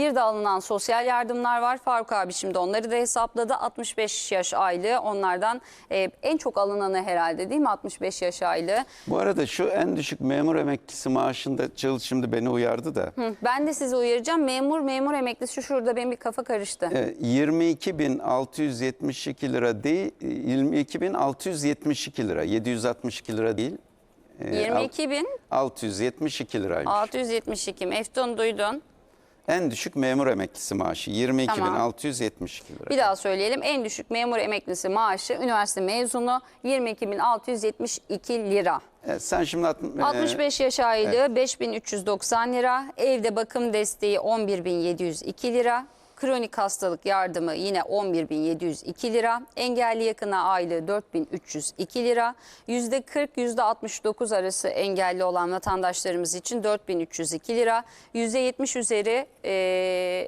Bir de alınan sosyal yardımlar var. Faruk abi şimdi onları da hesapladı. 65 yaş aylığı onlardan e, en çok alınanı herhalde değil mi 65 yaş aylığı? Bu arada şu en düşük memur emeklisi maaşında Çağıl şimdi beni uyardı da. Hı, Ben de sizi uyaracağım. Memur memur emeklisi şu şurada benim bir kafa karıştı. e, 22.672 lira değil, 22.672 lira, 762 lira değil. E, 22 bin 672 liraymış. 672 Meftun duydun. En düşük memur emeklisi maaşı 22.672 lira. Bir daha söyleyelim. En düşük memur emeklisi maaşı üniversite mezunu 22.672 lira. E, sen şimdi alt- e, 65 yaş aylığı 5390 lira. Evde bakım desteği 11702 lira. Kronik hastalık yardımı yine 11702 lira. Engelli yakına aylığı 4302 lira. %40 %69 arası engelli olan vatandaşlarımız için 4302 lira. %70 üzeri e,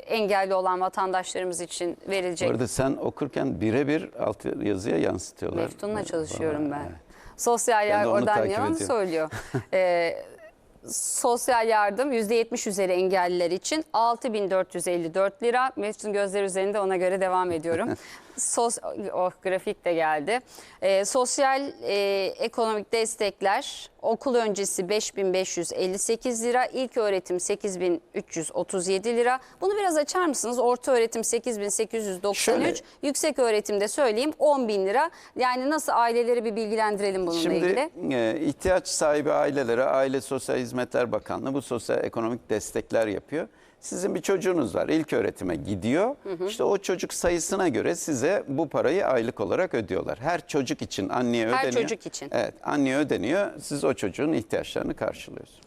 engelli olan vatandaşlarımız için Bu verilecek. arada sen okurken birebir alt yazıya yansıtıyorlar. Meftun'la çalışıyorum ben. Sosyal Ben oradan yalan söylüyor. Ee, sosyal yardım %70 üzeri engelliler için 6454 lira. Meftun gözler üzerinde ona göre devam ediyorum. Sos oh, grafik de geldi. Ee, sosyal e, ekonomik destekler okul öncesi 5558 lira, ilk öğretim 8337 lira. Bunu biraz açar mısınız? Orta öğretim 8893, Şöyle- yüksek öğretimde söyleyeyim 10 bin lira. Yani nasıl aileleri bir bilgilendirelim bununla Şimdi ilgili. e, ihtiyaç sahibi ailelere Aile Sosyal Hizmetler Bakanlığı bu sosyal ekonomik destekler yapıyor. Sizin bir çocuğunuz var ilk öğretime gidiyor. İşte o çocuk sayısına göre size bu parayı aylık olarak ödüyorlar. Her çocuk için anneye Her ödeniyor. çocuk için. Evet anneye ödeniyor. Siz o çocuğun ihtiyaçlarını karşılıyorsunuz.